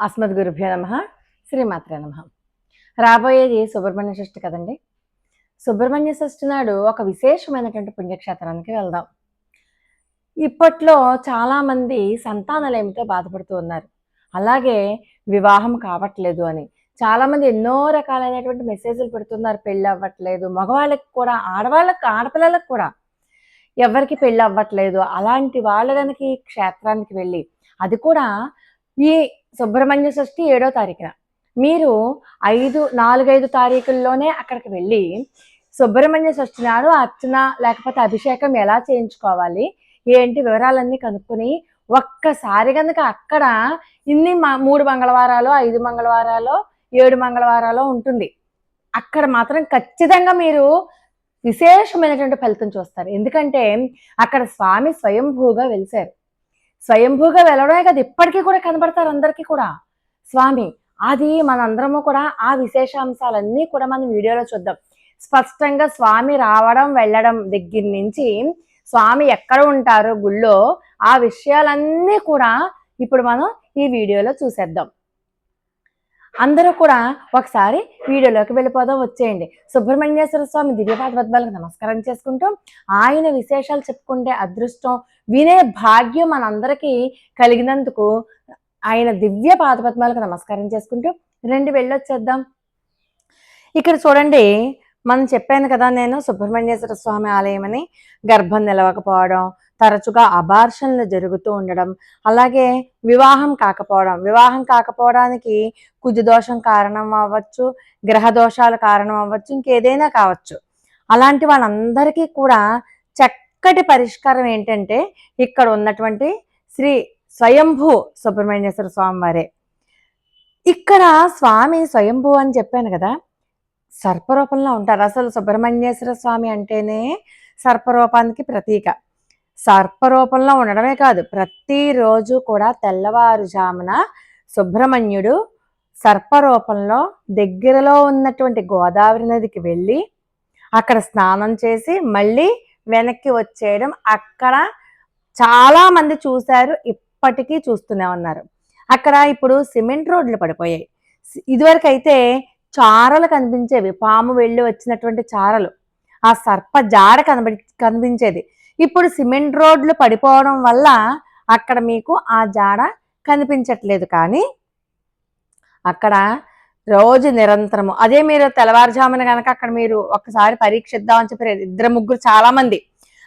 అస్మద్గురుభ్యో నమ శ్రీమాత్రే నమ. రాబోయేది సుబ్రహ్మణ్య షష్ఠి కదండి? సుబ్రహ్మణ్య షష్ఠి నాడు ఒక విశేషమైనటువంటి పుణ్యక్షేత్రానికి వెళ్దాం. ఇప్పట్లో చాలామంది సంతానలేమితో బాధపడుతూ ఉన్నారు. అలాగే వివాహం కావట్లేదు అని. చాలామంది ఎన్నో రకాలైనటువంటి మెసేజ్లు పెడుతున్నారు. పెళ్ళి అవ్వట్లేదు మగవాళ్ళకి కూడా ఆడవాళ్ళకి ఆడపిల్లలకు కూడా. ఎవరికి పెళ్ళి అవ్వట్లేదు అలాంటి వాళ్ళు కనుక ఈ క్షేత్రానికి వెళ్ళి అది కూడా ఈ సుబ్రహ్మణ్య షష్ఠి ఏడో తారీఖున. మీరు ఐదు నాలుగైదు తారీఖుల్లోనే అక్కడికి వెళ్ళి సుబ్రహ్మణ్య షష్ఠి నాడు అర్చన లేకపోతే అభిషేకం ఎలా చేయించుకోవాలి ఏంటి వివరాలన్నీ కనుక్కొని ఒక్కసారి కనుక అక్కడ ఇన్ని మూడు మంగళవారాలు ఐదు మంగళవారాలు ఏడు మంగళవారాలు ఉంటుంది. అక్కడ మాత్రం ఖచ్చితంగా మీరు విశేషమైనటువంటి ఫలితం చూస్తారు. ఎందుకంటే అక్కడ స్వామి స్వయంభూగా వెలిశారు స్వయంభూగా వెళ్ళడమే కదా ఇప్పటికీ కూడా కనబడతారు అందరికీ కూడా. స్వామి అది మనందరము కూడా ఆ విశేషాంశాలన్నీ కూడా మనం వీడియోలో చూద్దాం. స్పష్టంగా స్వామి రావడం వెళ్ళడం దగ్గర నుంచి స్వామి ఎక్కడ ఉంటారు గుళ్ళో ఆ విషయాలన్నీ కూడా ఇప్పుడు మనం ఈ వీడియోలో చూసేద్దాం. అందరూ కూడా ఒకసారి వీడియోలోకి వెళ్ళిపోదాం వచ్చేయండి. సుబ్రహ్మణ్యేశ్వర స్వామి దివ్యపాద పద్మాలకు నమస్కారం చేసుకుంటూ ఆయన విశేషాలు చెప్పుకుంటే అదృష్టం వినే భాగ్యం మనందరికీ కలిగినందుకు ఆయన దివ్య పాదపద్మాలకు నమస్కారం చేసుకుంటూ రెండు వెళ్ళొచ్చేద్దాం. ఇక్కడ చూడండి మనం చెప్పాను కదా నేను సుబ్రహ్మణ్యేశ్వర స్వామి ఆలయం అని గర్భం నిలవకపోవడం తరచుగా అబార్షన్లు జరుగుతూ ఉండడం అలాగే వివాహం కాకపోవడం. వివాహం కాకపోవడానికి కుజు దోషం కారణం అవ్వచ్చు గ్రహ దోషాలు కారణం అవ్వచ్చు ఇంకేదైనా కావచ్చు. అలాంటి వాళ్ళందరికీ కూడా చక్కటి పరిష్కారం ఏంటంటే ఇక్కడ ఉన్నటువంటి శ్రీ స్వయంభూ సుబ్రహ్మణ్యేశ్వర స్వామి వారే. ఇక్కడ స్వామి స్వయంభూ అని చెప్పాను కదా సర్పరూపంలో ఉంటారు. అసలు సుబ్రహ్మణ్యేశ్వర స్వామి అంటేనే సర్పరూపానికి ప్రతీక. సర్పరూపంలో ఉండడమే కాదు ప్రతిరోజు కూడా తెల్లవారుజామున సుబ్రహ్మణ్యుడు సర్పరూపంలో దగ్గరలో ఉన్నటువంటి గోదావరి నదికి వెళ్ళి అక్కడ స్నానం చేసి మళ్ళీ వెనక్కి వచ్చేయడం అక్కడ చాలామంది చూశారు ఇప్పటికీ చూస్తూనే ఉన్నారు. అక్కడ ఇప్పుడు సిమెంట్ రోడ్లు పడిపోయాయి. ఇదివరకైతే ఇదివరకు అయితే చారలు కనిపించేవి పాము వెళ్ళి వచ్చినటువంటి చారలు. ఆ సర్ప జాడ కనబడి కనిపించేది. ఇప్పుడు సిమెంట్ రోడ్లు పడిపోవడం వల్ల అక్కడ మీకు ఆ జాడ కనిపించట్లేదు కానీ అక్కడ రోజు నిరంతరము. అదే మీరు తెల్లవారుజామున కనుక అక్కడ మీరు ఒక్కసారి పరీక్షిద్దామని చెప్పి ఇద్దరు ముగ్గురు చాలా మంది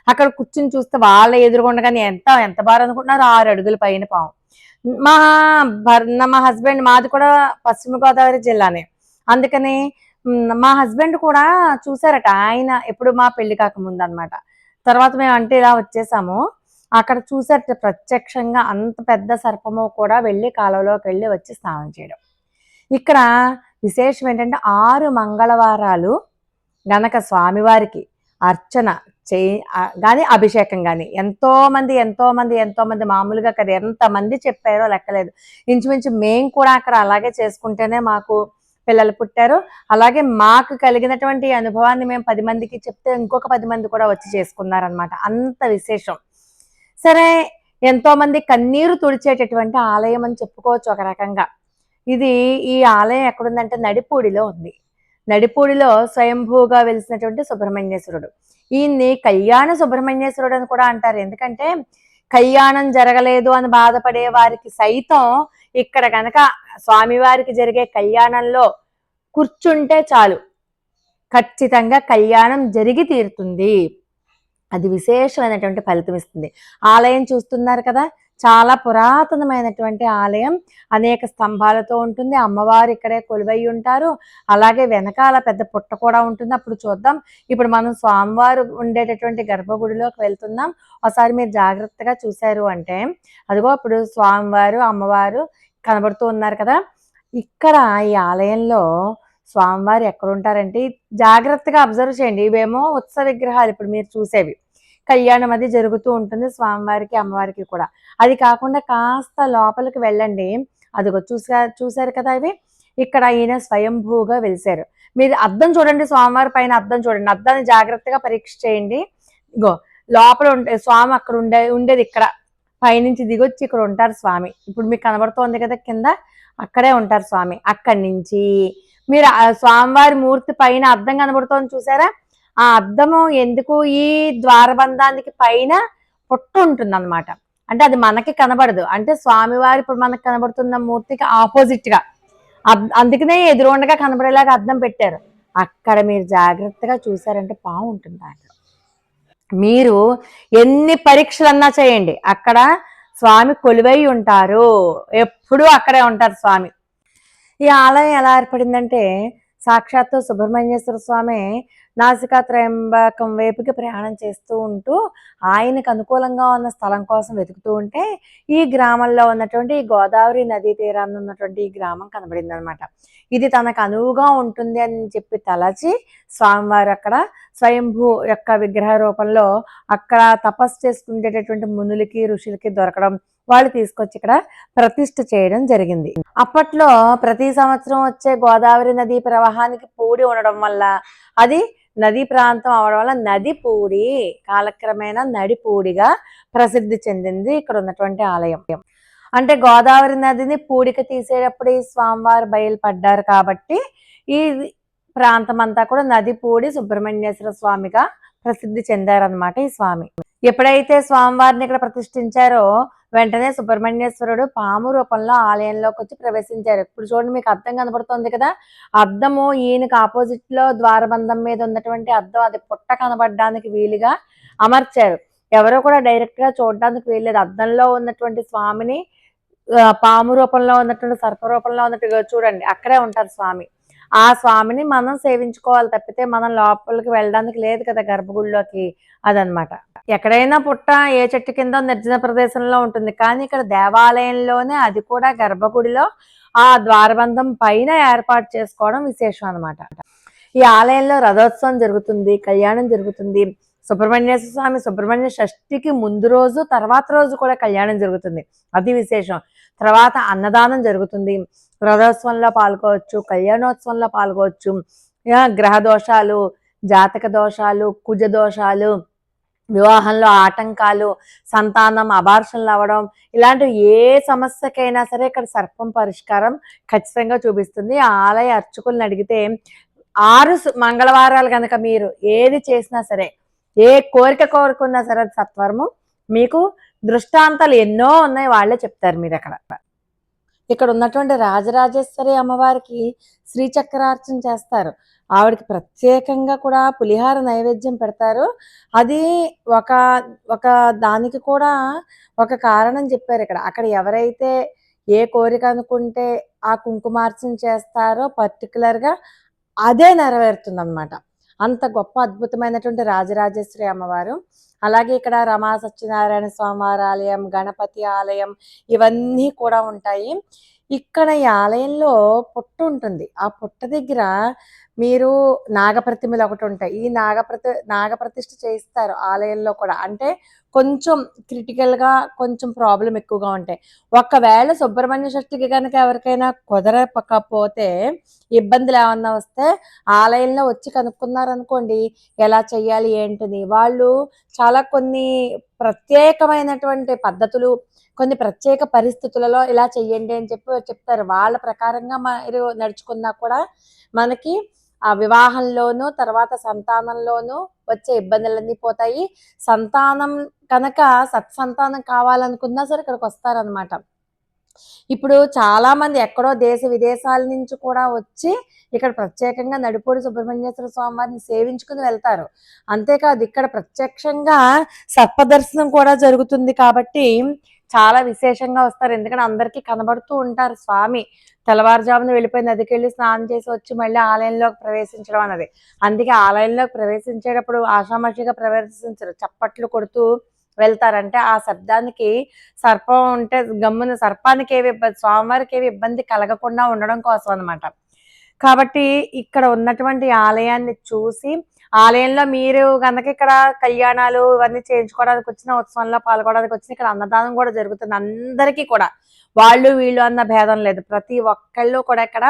అక్కడ కూర్చుని చూస్తే వాళ్ళ ఎదురుకుండగానే ఎంత ఎంత బాగా అనుకుంటున్నారు? ఆరు అడుగుల పైన పాము. మా భర్త మా హస్బెండ్ మాది కూడా పశ్చిమ గోదావరి జిల్లానే. అందుకని మా హస్బెండ్ కూడా చూసారట. ఆయన ఎప్పుడు మా పెళ్ళి కాకముందు అనమాట తర్వాత మేము అంటే ఇలా వచ్చేసాము. అక్కడ చూసారు ప్రత్యక్షంగా అంత పెద్ద సర్పము కూడా వెళ్ళి కాలువలోకి వెళ్ళి వచ్చి స్నానం చేయడం. ఇక్కడ విశేషం ఏంటంటే ఆరు మంగళవారాలు గనక స్వామివారికి అర్చన చేయి కానీ అభిషేకం కానీ ఎంతోమంది ఎంతోమంది ఎంతోమంది మామూలుగా కదా. ఎంతమంది చెప్పారో లెక్కలేదు. ఇంచుమించు మేము కూడా అక్కడ అలాగే చేసుకుంటేనే మాకు పిల్లలు పుట్టారు. అలాగే మాకు కలిగినటువంటి అనుభవాన్ని మేము పది మందికి చెప్తే ఇంకొక పది మంది కూడా వచ్చి చేసుకున్నారనమాట అంత విశేషం. సరే ఎంతో మంది కన్నీరు తుడిచేటటువంటి ఆలయం అని చెప్పుకోవచ్చు ఒక రకంగా. ఇది ఈ ఆలయం ఎక్కడుందంటే నడిపూడిలో ఉంది. నడిపూడిలో స్వయంభూగా వెలిసినటువంటి సుబ్రహ్మణ్యేశ్వరుడు. ఈయన్ని కళ్యాణ సుబ్రహ్మణ్యేశ్వరుడు అని కూడా అంటారు. ఎందుకంటే కళ్యాణం జరగలేదు అని బాధపడే వారికి సైతం ఇక్కడ కనుక స్వామివారికి జరిగే కళ్యాణంలో కూర్చుంటే చాలు. ఖచ్చితంగా కళ్యాణం జరిగి తీరుతుంది. అది విశేషమైనటువంటి ఫలితం ఇస్తుంది. ఆలయం చూస్తున్నారు కదా చాలా పురాతనమైనటువంటి ఆలయం. అనేక స్తంభాలతో ఉంటుంది. అమ్మవారు ఇక్కడే కొలువై ఉంటారు. అలాగే వెనకాల పెద్ద పుట్ట కూడా ఉంటుంది. అప్పుడు చూద్దాం. ఇప్పుడు మనం స్వామివారు ఉండేటటువంటి గర్భగుడిలోకి వెళ్తున్నాం. ఒకసారి మీరు జాగ్రత్తగా చూశారు అంటే అదిగో ఇప్పుడు స్వామివారు అమ్మవారు కనబడుతూ ఉన్నారు కదా. ఇక్కడ ఈ ఆలయంలో స్వామివారు ఎక్కడ ఉంటారంటే జాగ్రత్తగా అబ్జర్వ్ చేయండి. ఇవేమో ఉత్సవ విగ్రహాలు ఇప్పుడు మీరు చూసేవి. కళ్యాణం అది జరుగుతూ ఉంటుంది స్వామివారికి అమ్మవారికి కూడా. అది కాకుండా కాస్త లోపలికి వెళ్ళండి. అదిగో చూసా చూసారు కదా ఇవి? ఇక్కడ ఈయన స్వయంభూగా వెలిశారు. మీరు అద్దం చూడండి స్వామివారి పైన అద్దం చూడండి. అద్దాన్ని జాగ్రత్తగా పరీక్ష చేయండి. ఇగో లోపల ఉండే స్వామి అక్కడ ఉండే ఉండేది ఇక్కడ. పైనుంచి దిగొచ్చి ఇక్కడ ఉంటారు స్వామి. ఇప్పుడు మీకు కనబడుతోంది కదా కింద అక్కడే ఉంటారు స్వామి. అక్కడి నుంచి. మీరు స్వామివారి మూర్తి పైన అద్దం కనబడుతోంది చూసారా? ఆ అద్దము ఎందుకు ఈ ద్వారబంధానికి పైన పొట్టు ఉంటుంది అనమాట అంటే అది మనకి కనబడదు. అంటే స్వామివారి ఇప్పుడు మనకు కనబడుతున్న మూర్తికి ఆపోజిట్గా అద్- అందుకనే ఎదురుండగా కనబడేలాగా అద్దం పెట్టారు. అక్కడ మీరు జాగ్రత్తగా చూసారంటే బాగుంటుంది అక్కడ మీరు ఎన్ని పరీక్షలన్నా చేయండి. అక్కడ స్వామి కొలువై ఉంటారు. ఎప్పుడూ అక్కడే ఉంటారు స్వామి. ఈ ఆలయం ఎలా ఏర్పడిందంటే సాక్షాత్తు సుబ్రహ్మణ్యేశ్వర స్వామి నాసికా త్రయంబకం వైపుకి ప్రయాణం చేస్తూ ఉంటూ ఆయనకు అనుకూలంగా ఉన్న స్థలం కోసం వెతుకుతూ ఉంటే ఈ గ్రామంలో ఉన్నటువంటి గోదావరి నదీ తీరాన్ని ఉన్నటువంటి ఈ గ్రామం కనబడింది అనమాట ఇది తనకు అనువుగా ఉంటుంది అని చెప్పి తలచి స్వామివారు అక్కడ స్వయంభూ యొక్క విగ్రహ రూపంలో అక్కడ తపస్సు చేసుకునేటటువంటి మునులకి ఋషులకి దొరకడం వాళ్ళు తీసుకొచ్చి ఇక్కడ ప్రతిష్ఠ చేయడం జరిగింది. అప్పట్లో ప్రతి సంవత్సరం వచ్చే గోదావరి నదీ ప్రవాహానికి పూడి ఉండడం వల్ల అది నదీ ప్రాంతం అవడం వల్ల నది పూడి కాలక్రమేణా నడిపూడిగా ప్రసిద్ధి చెందింది ఇక్కడ ఉన్నటువంటి ఆలయం. అంటే గోదావరి నదిని పూడిక తీసేటప్పుడు ఈ స్వామివారు బయలుపడ్డారు కాబట్టి ఈ ప్రాంతం అంతా కూడా నది పూడి సుబ్రహ్మణ్యేశ్వర స్వామిగా ప్రసిద్ధి చెందారనమాట ఈ స్వామి. ఎప్పుడైతే స్వామివారిని ఇక్కడ ప్రతిష్ఠించారో వెంటనే సుబ్రహ్మణ్యేశ్వరుడు పాము రూపంలో ఆలయంలోకి వచ్చి ప్రవేశించారు. ఇప్పుడు చూడండి మీకు అర్థం కనబడుతోంది కదా? అద్దము ఈయనకి ఆపోజిట్లో ద్వారబంధం మీద ఉన్నటువంటి అద్దం అది పుట్ట కనబడడానికి వీలుగా అమర్చారు. ఎవరో కూడా డైరెక్ట్గా చూడడానికి వీల్లేదు. అద్దంలో ఉన్నటువంటి స్వామిని పాము రూపంలో ఉన్నటువంటి సర్ప రూపంలో ఉన్నట్టుగా చూడండి. అక్కడే ఉంటారు స్వామి. ఆ స్వామిని మనం సేవించుకోవాలి తప్పితే మనం లోపలికి వెళ్ళడానికి లేదు కదా గర్భగుడిలోకి. అదనమాట ఎక్కడైనా పుట్ట ఏ చెట్టు కింద నిర్జన ప్రదేశంలో ఉంటుంది. కానీ ఇక్కడ దేవాలయంలోనే అది కూడా గర్భగుడిలో ఆ ద్వారబంధం పైన ఏర్పాటు చేసుకోవడం విశేషం అనమాట ఈ ఆలయంలో రథోత్సవం జరుగుతుంది కళ్యాణం జరుగుతుంది. సుబ్రహ్మణ్యేశ్వర స్వామి సుబ్రహ్మణ్య షష్ఠికి ముందు రోజు తర్వాత రోజు కూడా కళ్యాణం జరుగుతుంది. అది విశేషం. తర్వాత అన్నదానం జరుగుతుంది. రథోత్సవంలో పాల్గొవచ్చు కళ్యాణోత్సవంలో పాల్గొవచ్చు. గ్రహ దోషాలు జాతక దోషాలు కుజ దోషాలు వివాహంలో ఆటంకాలు సంతానం అబార్షన్లు అవ్వడం ఇలాంటి ఏ సమస్యకైనా సరే ఇక్కడ సర్పం పరిష్కారం ఖచ్చితంగా చూపిస్తుంది. ఆ ఆలయ అర్చకులను అడిగితే ఆరు మంగళవారాలు కనుక మీరు ఏది చేసినా సరే ఏ కోరిక కోరుకున్నా సరే అది సత్వరము. మీకు దృష్టాంతాలు ఎన్నో ఉన్నాయి వాళ్ళే చెప్తారు మీరు అక్కడ ఇక్కడ ఉన్నటువంటి రాజరాజేశ్వరి అమ్మవారికి శ్రీచక్రార్చన చేస్తారు. ఆవిడకి ప్రత్యేకంగా కూడా పులిహార నైవేద్యం పెడతారు. అది ఒక ఒక దానికి కూడా ఒక కారణం చెప్పారు ఇక్కడ. అక్కడ ఎవరైతే ఏ కోరిక అనుకుంటే ఆ కుంకుమార్చన చేస్తారో పర్టికులర్గా అదే నెరవేరుతుంది అనమాట అంత గొప్ప అద్భుతమైనటువంటి రాజరాజేశ్వరి అమ్మవారు. అలాగే ఇక్కడ రమా సత్యనారాయణ స్వామివారి ఆలయం గణపతి ఆలయం ఇవన్నీ కూడా ఉంటాయి. ఇక్కడ ఈ ఆలయంలో పుట్ట ఉంటుంది. ఆ పుట్ట దగ్గర మీరు నాగప్రతిమలు ఒకటి ఉంటాయి. ఈ నాగప్రతి నాగప్రతిష్ఠ చేయిస్తారు ఆలయంలో కూడా. అంటే కొంచెం క్రిటికల్గా కొంచెం ప్రాబ్లం ఎక్కువగా ఉంటాయి. ఒకవేళ సుబ్రహ్మణ్య షష్ఠికి కనుక ఎవరికైనా కుదరకపోతే ఇబ్బందులు ఏమన్నా వస్తే ఆలయంలో వచ్చి కనుక్కున్నారనుకోండి ఎలా చేయాలి ఏంటిని. వాళ్ళు చాలా కొన్ని ప్రత్యేకమైనటువంటి పద్ధతులు కొన్ని ప్రత్యేక పరిస్థితులలో ఇలా చెయ్యండి అని చెప్పి చెప్తారు. వాళ్ళ ప్రకారంగా మీరు నడుచుకున్నా కూడా మనకి ఆ వివాహంలోనూ తర్వాత సంతానంలోనూ వచ్చే ఇబ్బందులన్నీ పోతాయి. సంతానం కనుక సత్సంతానం కావాలనుకున్నా సరే ఇక్కడికి వస్తారనమాట ఇప్పుడు చాలా మంది ఎక్కడో దేశ విదేశాల నుంచి కూడా వచ్చి ఇక్కడ ప్రత్యేకంగా నడిపూడి సుబ్రహ్మణ్యేశ్వర స్వామి వారిని సేవించుకుని వెళ్తారు. అంతేకాదు ఇక్కడ ప్రత్యక్షంగా సర్పదర్శనం కూడా జరుగుతుంది కాబట్టి చాలా విశేషంగా వస్తారు. ఎందుకంటే అందరికీ కనబడుతూ ఉంటారు. స్వామి తెల్లవారుజామున వెళ్ళిపోయి నదికి వెళ్ళి స్నానం చేసి వచ్చి మళ్ళీ ఆలయంలోకి ప్రవేశించడం అన్నది. అందుకే ఆలయంలోకి ప్రవేశించేటప్పుడు ఆషామాషిగా ప్రవేశించరు. చప్పట్లు కొడుతూ వెళ్తారంటే ఆ శబ్దానికి సర్పం ఉంటే గమ్మున సర్పానికి ఏవి ఇబ్బంది స్వామివారికి ఏవి ఇబ్బంది కలగకుండా ఉండడం కోసం అనమాట కాబట్టి ఇక్కడ ఉన్నటువంటి ఆలయాన్ని చూసి ఆలయంలో మీరు కనుక ఇక్కడ కళ్యాణాలు ఇవన్నీ చేయించుకోవడానికి వచ్చిన ఉత్సవంలో పాల్గొనడానికి వచ్చిన ఇక్కడ అన్నదానం కూడా జరుగుతుంది అందరికీ కూడా. వాళ్ళు వీళ్ళు అన్న భేదం లేదు. ప్రతి ఒక్కళ్ళు కూడా ఇక్కడ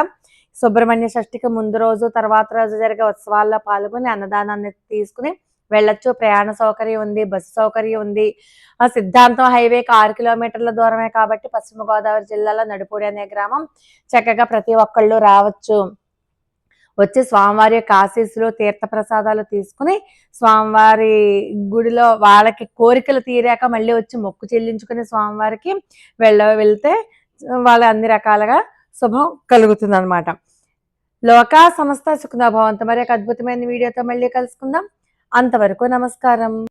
సుబ్రహ్మణ్య షష్ఠికి ముందు రోజు తర్వాత రోజు జరిగే ఉత్సవాల్లో పాల్గొని అన్నదానాన్ని తీసుకుని వెళ్ళొచ్చు. ప్రయాణ సౌకర్యం ఉంది బస్సు సౌకర్యం ఉంది. ఆ సిద్ధాంతం హైవేకి ఆరు కిలోమీటర్ల దూరమే కాబట్టి పశ్చిమ గోదావరి జిల్లాలో నడుపూడి అనే గ్రామం చక్కగా ప్రతి ఒక్కళ్ళు రావచ్చు. వచ్చి స్వామివారి యొక్క ఆశీస్సులు తీర్థ ప్రసాదాలు తీసుకుని స్వామివారి గుడిలో వాళ్ళకి కోరికలు తీరాక మళ్ళీ వచ్చి మొక్కు చెల్లించుకుని స్వామివారికి వెళ్ళ వెళ్తే వాళ్ళ అన్ని రకాలుగా శుభం కలుగుతుంది అనమాట లోకా సంస్థ సుఖన మరి ఒక అద్భుతమైన వీడియోతో మళ్ళీ కలుసుకుందాం. అంతవరకు నమస్కారం.